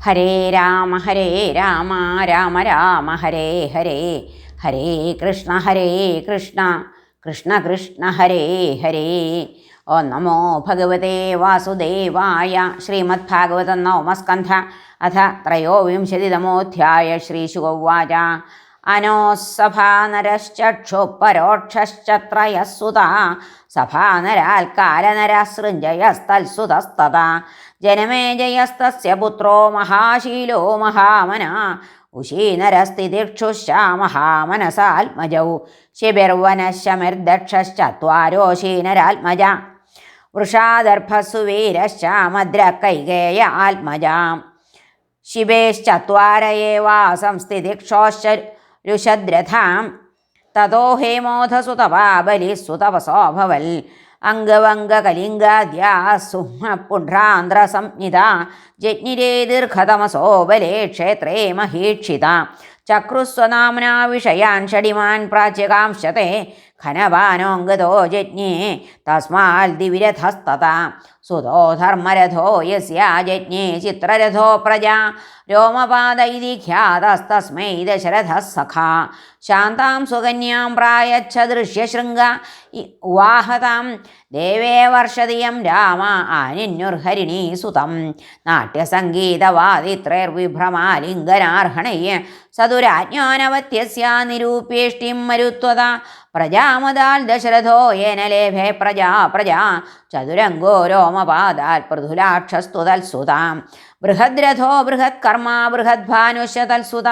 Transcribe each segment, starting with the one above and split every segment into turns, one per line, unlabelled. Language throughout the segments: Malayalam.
ഹരേ രാമ ഹരേ രാമ രാമ രാമ ഹരേ ഹരേ ഹരേ കൃഷ്ണ ഹരേ കൃഷ്ണ കൃഷ്ണ കൃഷ്ണ ഹരേ ഹരേ. ഓ നമോ ഭഗവതേ വാസുദേവായ ശ്രീമദ്ഭാഗവതം നോമസ്കന്ധ അഥ ത്രയോവിംശതിതമോധ്യായ ശ്രീശുഗൗവാച അനോസ്സഭാനരശ്ചക്ഷുപരോക്ഷശ്ചത്രയസ്സുത സഭാനരാൽക്കാലനരസൃഞ്ജയസ്തൽസുതസ്തത ജനമേജയസ്തസ്യ പുത്രോ മഹാശീലോ മഹാമന. ഉശീനരസ്ഥിതിക്ഷുശ്ച മഹാമനസാത്മജൗ. ശിബിർവനശമിർദക്ഷശ്ചത്വാരോശീനരാത്മജ വൃഷാദർഭസുവീരശ്ചാമദ്രകൈകേയ ആത്മജാം. ശിവേശ്ചത്വാര രുഷദ്രഥാം തതോ ഹേമോധസുതപാബലി സുതപസോഭവൽ. അംഗവംഗകലിംഗാദ്യാ സുഹപുണ്ഡ്രാന്ധ്രസംജ്ഞിത ജജ്ഞിരേ ദീർഘതമസോ ബലേ ക്ഷേത്രേ മഹീക്ഷിത. ചക്രുസ്വനാമ്നാ വിഷയാൻ ഷടിമാൻ പ്രാച്യകാംശത്തെ ഖനവാനോങ്കതോ ജജ്ഞേ. തസ്മാൽ ദിവിരഥസ്തത സുതോ ധർമ്മരഥോ യസ്യ ചിത്രരഥോ പ്രജാ. രോമപാദ ഇതി ഖ്യാതസ്തസ്മൈ ദശരഥ സഖാ. ശാന്താം സുകന്യാം പ്രായച്ഛ ദൃശ്യശൃംഗ ഉവാഹതാം ദേവേ വർഷതിയം രാമ ആനിന്യുർഹരിണീ സുതം. നാട്യസംഗീതവാദിത്രൈർവിഭ്രമാലിംഗനാർഹണയ്യ സതുരാജ്ഞാനവത്യസ്യ നിരൂപ്യേഷ്ടിം മരുത്വത. പ്രജാമതാൽ ദശരഥോ യേന ലേഭേ പ്രജാ പ്രജാ. ചതുരംഗോ രോമപാദാൽ പൃഥുലാക്ഷസ്തു തൽസുതാം ബൃഹദ്രഥോ ബൃഹത്കർമ്മ ബൃഹദ്ഭാനുശ്ച തൽസുത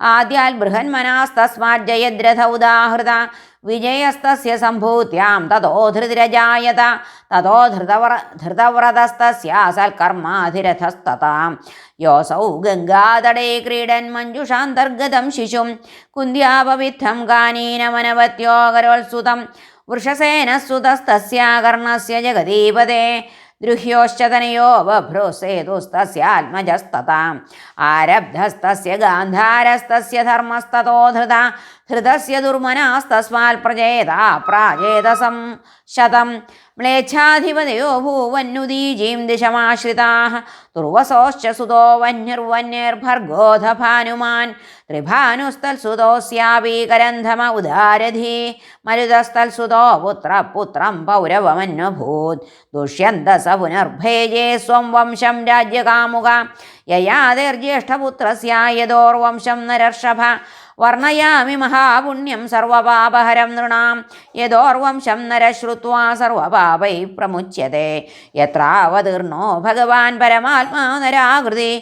ആദ്യാൽ ബൃഹന്മനാസ്തസ്മാത് ജയദ്രഥ ഉദാഹൃത. വിജയസ്തസ്യ സംഭൂത്യാം. തതോ ധൃതിരജായത. തതോ ധൃതവ്ര ധൃതവ്രതസ്തസ്യ സൽക്കർമാധിരഥസ്തതാം യോസൗ ഗംഗാതടേ ക്രീഡൻ മഞ്ജുഷാന്തർഗതം ശിശും. കുന്ത്യാപവിദ്ധം കാനീനമനവത്യോകരോത്സുതം വൃഷസേനസുതസ്തസ്യ കർണസ്യ ജഗദീപതേ. ദൃഹ്യോശ്ചതനയോ ബഭ്രുസേതുസ്തസ്യാത്മജസ്തതാം. ആരബ്ധസ്തസ്യ ഗാന്ധാരസ്തസ്യ ധർമ്മസ്തതോ ധൃത. ധൃതസ്യ ദുർമനാസ്തസ്മാൽ പ്രജേത പ്രാജേതസം. ശതം. മ്ലേച്ഛാധിപതയോ ഭൂവന്നുദീജീം ദിശമാശ്രിതാः. ദുർവസോശ്ച സുതോ വന്യർവന്യർഭർഗോധഭാനുമാൻ. ഭാനുമാൻ ത്രിഭാനുസ്തൽസുതോസ്യാപി കരന്ധമ ഉദാരധി. മരുതസ്തൽസുതോ പുത്രപുത്രം പൗരവമന്വഭൂത്. ദുഷ്യന്ത സ പുനർഭേജേ സ്വം വംശം രാജ്യകാമുക. യയാതിർജ്യേഷ്ഠപുത്രസ്യ യദോർവംശം നരർഷഭ. വർണയാമി മഹാപുണ്യം സർവപാപഹരം നൃണാം. യഥോർവംശം നരശ്രുത്വാ സർവപാപൈ പ്രമുച്യത്തെ യത്രാവതീർണോ ഭഗവാൻ പരമാത്മാ നരാകൃതി.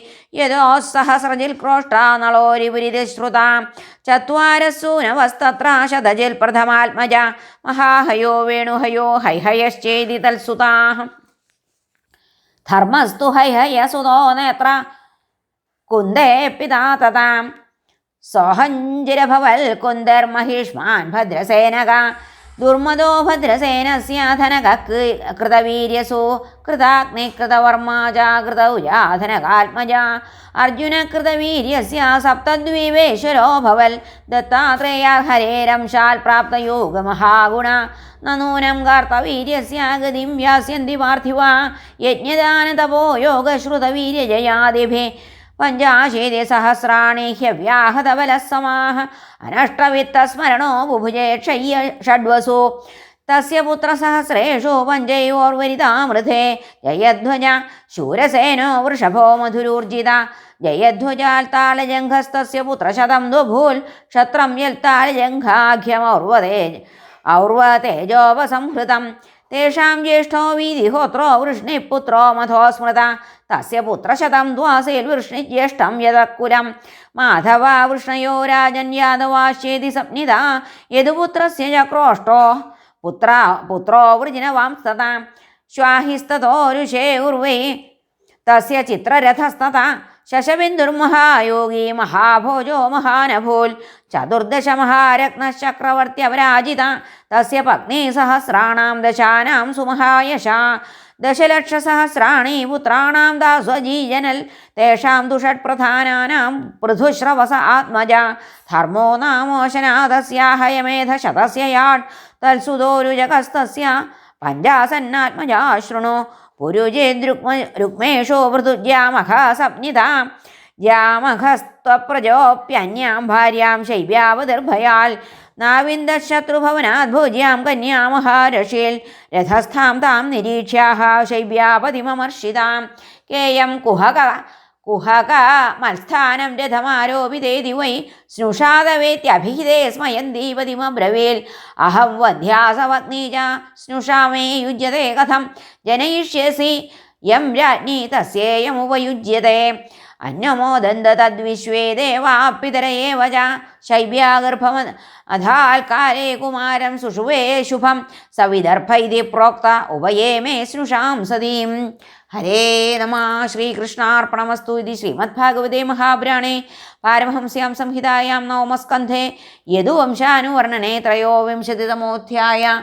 യഥോ സഹസ്രജിൽ ക്രോഷ്ടാ നളോരിപുരിതി ശ്രുതാം ചത്വാരസൂനവസ്തത്ര ശതജിൽ പ്രഥമാത്മജ. മഹാഹയോ വേണുഹയോ ഹൈഹയശ്ചേതി തൽസുതാ. ധർമ്മസ്തു ഹൈഹയസുതോ നേത്ര. കുന്ദേ പിതാ തഥാം സോഹഞ്ചിരഭവൽ കുന്ദർ മഹിഷ്മാൻ ഭദ്രസേനക ദുർമദോ ഭദ്രസേനസ്യാധനകൃതവീര്യസോ കൃതവീര്യസു കൃതാഗ്നികൃതവർമാ ജാകൃതൗജാധനകാത്മജ അർജുന കൃതവീര്യസ്യ സപ്തദ്വീപേശ്വരോ ഭവൽ ദത്താത്രേയാർ ഹരേരംശാൽ പ്രാപ്തയോഗമഹാഗുണ നൂനം കാർത്തവീര്യസ്യ ഗതിം വ്യാസ്യന്തി പാർത്ഥിവ യജ്ഞദാനതപോ യോഗശ്രുതവീര്യജയാദിഭി പഞ്ചാശീതി സഹസ്രാണി ഹ്യവ്യാഹതബലസമാഹ അനഷ്ടവിത്തസ്മരണോ ബുഭുജേ ക്ഷയ്യ ഷഡ്വസു. തസ്യ പുത്രസഹസ്രേഷു പഞ്ചയോർവരിതാമൃതേ ജയധ്വജ ശൂരസേനോ വൃഷഭോ മധുരൂർജിത. ജയധ്വജാൽ താളജംഘസ്തസ്യ പുത്രശതം ദുഭൂൽ ക്ഷത്രം യൽ താളജംഘാഖ്യമൗർവതേ ഔർവതേജോപസംഹൃതം. तेषां ज्येष्ठो वीधिहोत्रो वृष्णिपुत्रो मधो मथो स्मृता। तस्य पुत्रशतं द्वासेल्वृष्णिज्येष्ठं यदकुलं। माधवा वृष्णयो राजन्यादवाश्चेति सप्निदा। यदुपुत्रस्य चक्रोष्टो पुत्रा, पुत्रो वृजिनवांस्तता। श्वाहिस्ततो ऋषे उर्वै। तस्य चित्ररथस्तता ശശബിന്ദുർമഹായോഗി മഹാഭോജോ മഹാനഭൂൽ ചതുർദശ മഹാരത്നചക്രവർത്യപരാജിത തസ്യ പത്നി സഹസ്രാണാം ദശാനാം സുമഹായശ ദശലക്ഷസഹസ്രാണി പുത്രാണാം ദാസ്വജീജനൽ തേഷാം ദുഷട്പ്രധാനാനാം പൃഥുശ്രവസ ആത്മജ ധർമ്മോ നാമോശനാഥസ്യാഹയമേധ ശതസ്യ യാഡ് തൽസുതോരുജകസ്തസ്യ പഞ്ചാസന്നാത്മജാ ശൃണു പുരുജേദ്രുക്മ രുക്മേഷോ പൃഥുജാമഹ സപ്നിതാം ജാമഹസ്ത്വപ്രജോപ്യന്യാം ഭാര്യാം ശൈവ്യാവതിർഭയാൽ നാവിന്ദശത്രുഭവനാത് ഭോജ്യാം കന്യാമഹാരഷീൽ രഥസ്ഥാം താം നിരീക്ഷ്യാഹ ശൈവ്യാപതിമമർഷിതാം കേയം കുഹക കുഹക മത്സ്ഥാനം രഥമാരോപിതേ ദിവൈ സ്നുഷാദവേത്യഭിഹിതേ സ്മയന്തീപതിമബ്രവീൽ അഹം വധ്യാസവത്നീജ സ്നുഷാമേ യുജ്യതേ കഥം. ജനയിഷ്യസി യം രാജ്ഞി തസ്യേയമുപയുജ്യത്തെ അന്യമോദന്ത തദ്വിശ്വേ ദേവാപിതരയേവ ച ശൈബ്യാഗർഭമ അധാൽക്കാലേ കുമാരം സുഷുവേ ശുഭം. സവിദർഭ ഇതി പ്രോക്ത ഉഭയേ മേ സ്നുഷാം സതീം. ഹരേ നമ ശ്രീകൃഷ്ണാർപ്പണമസ്തു ഇതി ശ്രീമദ്ഭാഗവതേ മഹാപുരാണേ. പാരമഹംസ്യാം സംഹിതായാം നവമസ്കന്ധേ. യദുവംശാനുവർണനെ ത്രയോവിംശതിതമോധ്യായ.